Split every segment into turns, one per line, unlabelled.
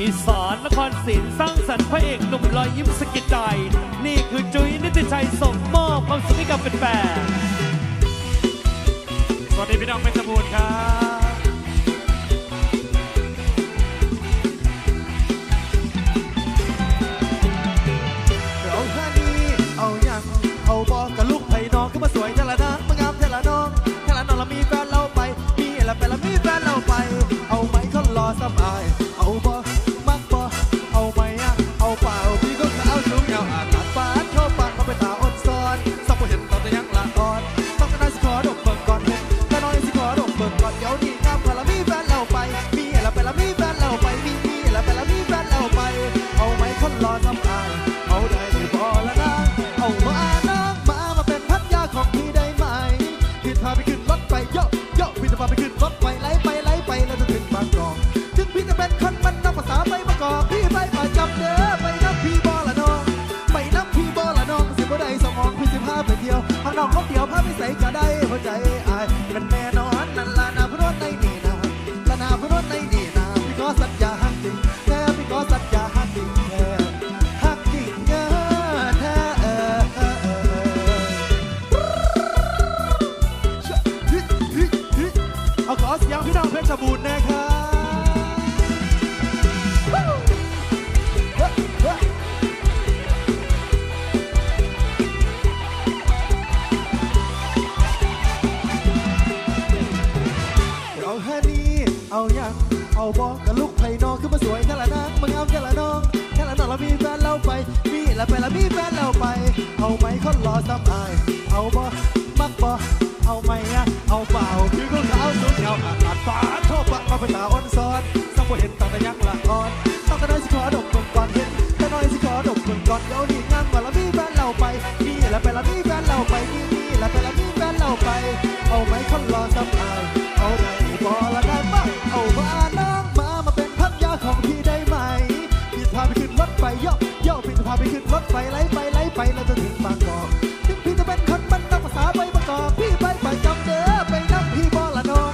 อีสานนครศรีสร้างสรรค์พระเอกหนุ่มรอยยิ้มสะกิดใจ นี่คือจุ้ยนิติชัยส่งมอบความสุขให้กับแฟนๆสวัสดีพี่น้องเพชรบูรณ์ครับ
เราแค่นี้เอาอย่างเอาบอกกับลูกไผ่น้องก็มาสวยเทละนะมางามเทละน้องเท เอาขอเสียงพี่น้องเพชรบูรณ์นะครับฮู้เฮ้ยเฮ้ยเอาแค่นี้เอาอย่างเอาบอกกับลูกไผ่น้องขึ้นมาสวยแค่ละนางมึงเอาแค่ละน้องแค่ละน้องเรามีแฟนเราไป มีละไปละมีแฟนเราไป เอาไหมคนรอซ้ำอายเอาบอมักบอเอาไหมอะเอาเปล่า ไปไหลไปไหลไปแล้วจะถึงบางกอกถึงพี่จะเป็นคนบ้านนองภาษาไปบางกอกพี่ไปปจำเด้อไปน้ำพี่บ่ละน้อง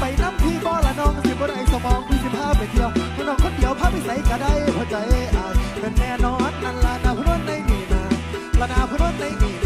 ไปน้ำพี่บ่ละน้องสิบ่ได้สมองพี่สิพาไปเที่ยวให้น้องคนเดียวพาไปใส่ก็ได้พอใจอายเป็นแน่นอนนั่นละนาพนนในนี่นาละนาพนนในนี่